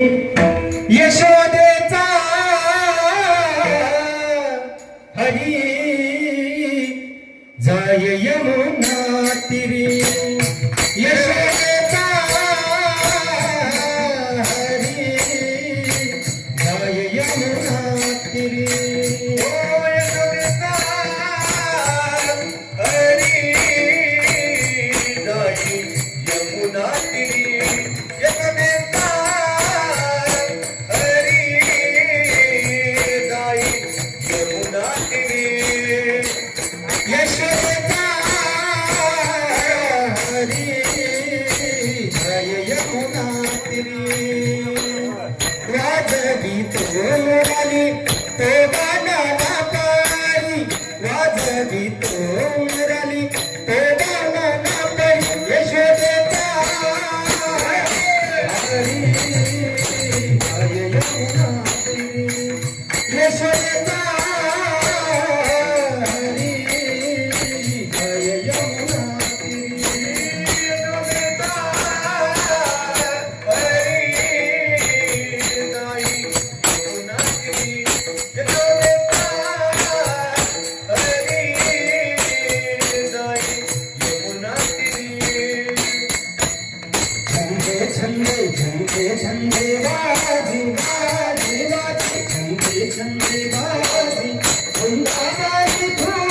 यशोदेचा हरी जाय यमुना जय Chandigarh, Chandigarh, Chandigarh, Chandigarh, Chandigarh, Chandigarh,